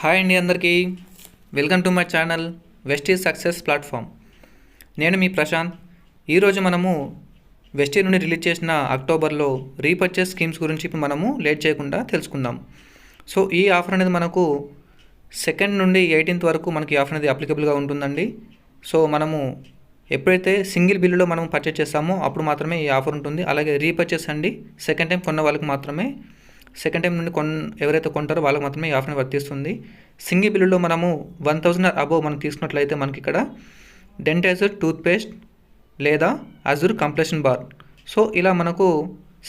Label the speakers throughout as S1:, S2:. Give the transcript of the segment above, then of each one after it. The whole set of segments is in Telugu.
S1: హాయ్ అండి అందరికీ. Welcome to my channel Vestige success platform. నేను మీ ప్రశాంత్. ఈరోజు మనము వెస్టీ నుండి రిలీజ్ చేసిన అక్టోబర్లో రీపర్చేస్ స్కీమ్స్ గురించి మనము లేట్ చేయకుండా తెలుసుకుందాం. సో ఈ ఆఫర్ అనేది మనకు సెకండ్ నుండి ఎయిటీన్త్ వరకు మనకి ఆఫర్ అనేది అప్లికబుల్గా ఉంటుందండి. సో మనము ఎప్పుడైతే సింగిల్ బిల్లులో మనం పర్చేస్ చేస్తామో అప్పుడు మాత్రమే ఈ ఆఫర్ ఉంటుంది. అలాగే రీపర్చేస్ అండి సెకండ్ టైం కొన్న వాళ్ళకి మాత్రమే సెకండ్ టైం నుండి కొన్ ఎవరైతే కొంటారో వాళ్ళకి మాత్రమే ఈ ఆఫర్ వర్తిస్తుంది. సింగిల్ బిల్లులో మనము వన్ థౌసండ్ అబోవ్ మనం తీసుకున్నట్లయితే మనకి ఇక్కడ డెంటైజర్ టూత్పేస్ట్ లేదా అజూర్ కంప్రెషన్ బార్. సో ఇలా మనకు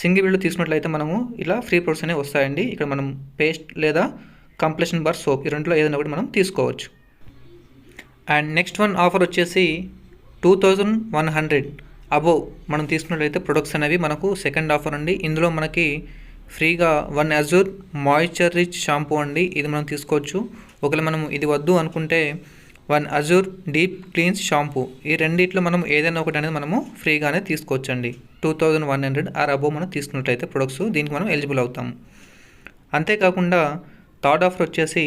S1: సింగిల్ బిల్లు తీసుకున్నట్లయితే మనము ఇలా ఫ్రీ ప్రొడక్ట్స్ అనేవి వస్తాయండి. ఇక్కడ మనం పేస్ట్ లేదా కంప్రెషన్ బార్ సోప్ ఈ రెండులో ఏదైనా ఒకటి మనం తీసుకోవచ్చు. అండ్ నెక్స్ట్ వన్ ఆఫర్ వచ్చేసి two thousand one hundred above మనం తీసుకున్నట్లయితే ప్రొడక్ట్స్ అనేవి మనకు సెకండ్ ఆఫర్ అండి. ఇందులో మనకి ఫ్రీగా one Assure moisture rich shampoo అండి. ఇది మనం తీసుకోవచ్చు. ఒకవేళ మనం ఇది వద్దు అనుకుంటే one Assure deep cleanse shampoo. ఈ రెండిట్లో మనం ఏదైనా ఒకటి అనేది మనము ఫ్రీగానే తీసుకోవచ్చండి. Two thousand one hundred or above మనం తీసుకున్నట్లయితే ప్రొడక్ట్స్ దీనికి మనం ఎలిజిబుల్ అవుతాము. అంతేకాకుండా థర్డ్ ఆఫర్ వచ్చేసి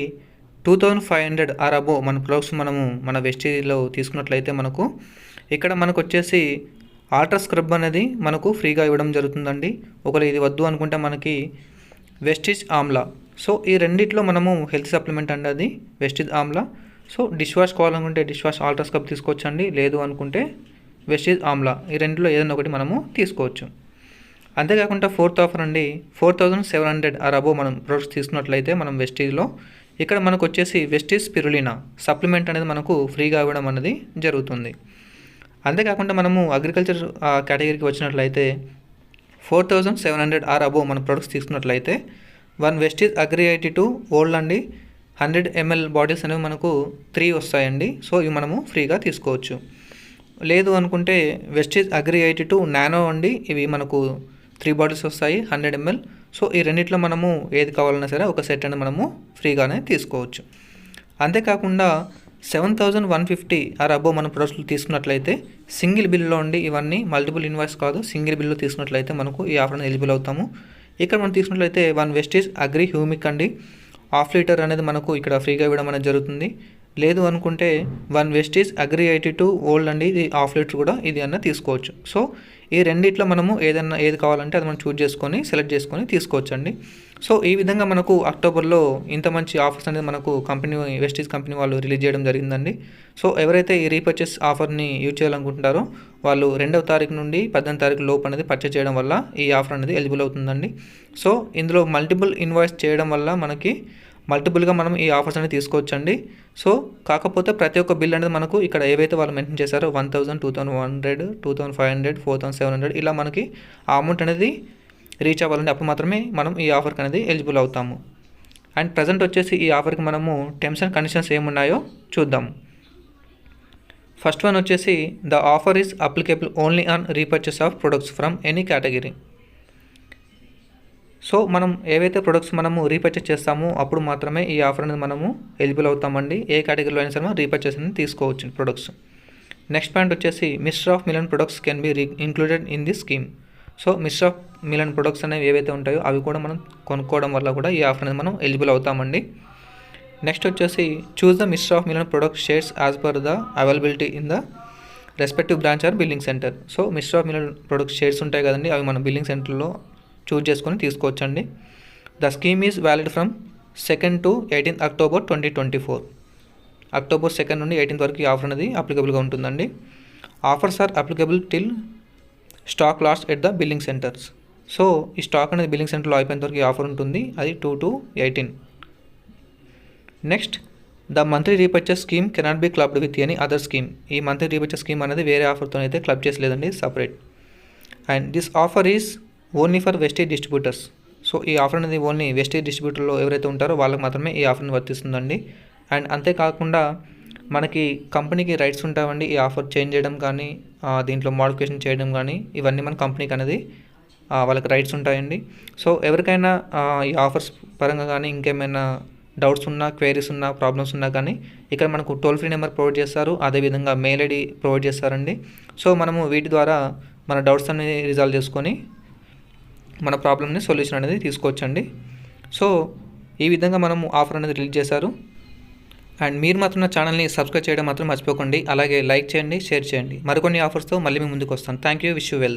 S1: two thousand five hundred or above మన ప్రొడక్ట్స్ మనము మన వెస్టీలో తీసుకున్నట్లయితే మనకు ఇక్కడ మనకు వచ్చేసి ఆల్ట్రా స్క్రబ్ అనేది మనకు ఫ్రీగా ఇవ్వడం జరుగుతుందండి. ఒకవేళ ఇది వద్దు అనుకుంటే మనకి వెస్టిజ్ ఆమ్లా. సో ఈ రెండిట్లో మనము హెల్త్ సప్లిమెంట్ అండి అది Vestige amla. So dish wash కావాలనుకుంటే డిష్ వాష్ ఆల్ట్రా స్క్రబ్ తీసుకోవచ్చండి. లేదు అనుకుంటే వెస్టిజ్ ఆమ్లా. ఈ రెండిలో ఏదైనా ఒకటి మనము తీసుకోవచ్చు. అంతేకాకుండా ఫోర్త్ ఆఫర్ అండి four thousand seven hundred or above మనం ప్రొడక్ట్స్ తీసుకున్నట్లయితే మనం వెస్టీజ్లో. ఇక్కడ మనకు వచ్చేసి వెస్టీజ్ స్పిరులినా సప్లిమెంట్ అనేది మనకు ఫ్రీగా ఇవ్వడం అనేది జరుగుతుంది. అంతేకాకుండా మనము అగ్రికల్చర్ కేటగిరీకి వచ్చినట్లయితే four thousand seven hundred or above మన ప్రొడక్ట్స్ తీసుకున్నట్లయితే one Vestige agri eighty two gold అండి హండ్రెడ్ ఎంఎల్ బాటిల్స్ అనేవి మనకు త్రీ వస్తాయండి. సో ఇవి మనము ఫ్రీగా తీసుకోవచ్చు. లేదు అనుకుంటే Vestige agri eighty two nano అండి. ఇవి మనకు త్రీ బాటిల్స్ వస్తాయి హండ్రెడ్ ఎంఎల్ సో ఈ రెండిట్లో మనము ఏది కావాలన్నా సరే ఒక సెట్ అని మనము ఫ్రీగానే తీసుకోవచ్చు. అంతేకాకుండా seven thousand one fifty or above మన ప్రొడక్ట్స్ తీసుకున్నట్లయితే సింగిల్ బిల్లో ఉండి ఇవన్నీ మల్టిపుల్ ఇన్వాయిస్ కాదు సింగిల్ బిల్లు తీసుకున్నట్లయితే మనకు ఈ ఆఫర్ అనేది ఎలిజిబుల్ అవుతాము. ఇక్కడ మనం తీసుకున్నట్లయితే వన్ వెస్టీజ్ అగ్రి హ్యూమిక్ అండి. హాఫ్ లీటర్ అనేది మనకు ఇక్కడ ఫ్రీగా ఇవ్వడం అనేది జరుగుతుంది. లేదు అనుకుంటే one Vestige agri eighty two gold అండి ఇది ఆఫ్ లీటర్ కూడా ఇది అన్న తీసుకోవచ్చు. సో ఈ రెండిట్లో మనము ఏదన్నా ఏది కావాలంటే అది మనం చూజ్ చేసుకొని సెలెక్ట్ చేసుకొని తీసుకోవచ్చు అండి సో ఈ విధంగా మనకు అక్టోబర్లో ఇంత మంచి ఆఫర్స్ అనేది మనకు కంపెనీ వెస్టీజ్ కంపెనీ వాళ్ళు రిలీజ్ చేయడం జరిగిందండి. సో ఎవరైతే ఈ రీపర్చేస్ ఆఫర్ని యూజ్ చేయాలనుకుంటున్నారో వాళ్ళు రెండవ తారీఖు నుండి పద్దెనిమిది తారీఖు లోపు అనేది పర్చేస్ చేయడం వల్ల ఈ ఆఫర్ అనేది ఎలిజిబుల్ అవుతుందండి. సో ఇందులో మల్టిపుల్ ఇన్వాయిస్ చేయడం వల్ల మనకి మల్టిపుల్గా మనం ఈ ఆఫర్స్ అనేది తీసుకోవచ్చండి. సో కాకపోతే ప్రతి ఒక్క బిల్ అనేది మనకు ఇక్కడ ఏవైతే వాళ్ళు మెన్షన్ చేశారో one thousand two thousand one hundred two thousand five hundred four thousand seven hundred ఇలా మనకి ఆ అమౌంట్ అనేది రీచ్ అవ్వాలంటే అప్పుడు మాత్రమే మనం ఈ ఆఫర్కి అనేది ఎలిజిబుల్ అవుతాము. అండ్ ప్రజెంట్ వచ్చేసి ఈ ఆఫర్కి మనము టెమ్స్ అండ్ కండిషన్స్ ఏమున్నాయో చూద్దాం. ఫస్ట్ వన్ వచ్చేసి the offer is applicable only on repurchase of products from any category so మనం ఏవైతే ప్రొడక్ట్స్ మనము రీపర్చేస్ చేస్తామో అప్పుడు మాత్రమే ఈ ఆఫర్ అనేది మనము ఎలిజిబుల్ అవుతామండి. ఏ కేటగిరీలో అయినా సరే మనం రీపర్చేస్ అనేది తీసుకోవచ్చు ప్రొడక్ట్స్ నెక్స్ట్ పాయింట్ వచ్చేసి mister of Milan products can be re included in the scheme so mister of Milan products అనేవి ఏవైతే ఉంటాయో అవి కూడా మనం కొనుక్కోవడం వల్ల కూడా ఈ ఆఫర్ అనేది మనం ఎలిజిబుల్ అవుతామండి. నెక్స్ట్ వచ్చేసి choose the mister of Milan product shares as per the availability in the respective branch or billing centre so mister of Milan product shares ఉంటాయి కదండి అవి మన బిల్లింగ్ సెంటర్లో చూజ్ చేసుకొని తీసుకోవచ్చండి. The scheme is valid from second to eighteenth October twenty twenty four October second నుండి ఎయిటీన్త్ వరకు ఈ ఆఫర్ అనేది అప్లికబుల్గా ఉంటుందండి. Offers are applicable till stock last at the billing centres so ఈ స్టాక్ అనేది బిల్లింగ్ సెంటర్లో అయిపోయేంత వరకు ఈ ఆఫర్ ఉంటుంది. అది two to eighteen next the monthly repurchase scheme cannot be clubbed with any other scheme ఈ మంత్లీ రీపర్చేస్ స్కీమ్ అనేది వేరే ఆఫర్తో అయితే club చేసలేదండి separate and this offer is only for vestige distributors. So ఈ ఆఫర్ అనేది ఓన్లీ వెస్టేజ్ డిస్ట్రిబ్యూటర్లో ఎవరైతే ఉంటారో వాళ్ళకి మాత్రమే ఈ ఆఫర్ని వర్తిస్తుందండి. అండ్ అంతేకాకుండా మనకి కంపెనీకి రైట్స్ ఉంటామండి ఈ ఆఫర్ చేంజ్ చేయడం కానీ దీంట్లో మోడిఫికేషన్ చేయడం కానీ ఇవన్నీ మన కంపెనీకి అనేది వాళ్ళకి రైట్స్ ఉంటాయండి. సో ఎవరికైనా ఈ ఆఫర్స్ పరంగా కానీ ఇంకేమైనా డౌట్స్ ఉన్నా క్వైరీస్ ఉన్నా ప్రాబ్లమ్స్ ఉన్నా కానీ ఇక్కడ మనకు టోల్ ఫ్రీ నెంబర్ ప్రొవైడ్ చేస్తారు. అదేవిధంగా మెయిల్ ఐడి ప్రొవైడ్ చేస్తారండి. సో మనము వీటి ద్వారా మన డౌట్స్ అనేది రిజాల్వ్ చేసుకొని మన ప్రాబ్లమ్ని సొల్యూషన్ అనేది తీసుకోవచ్చండి. సో ఈ విధంగా మనము ఆఫర్ అనేది రిలీజ్ చేశారు. అండ్ మీరు మాత్రం నా ఛానల్ని సబ్స్క్రైబ్ చేయడం మాత్రం మర్చిపోకండి. అలాగే లైక్ చేయండి షేర్ చేయండి. మరికొన్ని ఆఫర్స్తో మళ్ళీ మీ ముందుకు వస్తాను. Thank you wish you wealth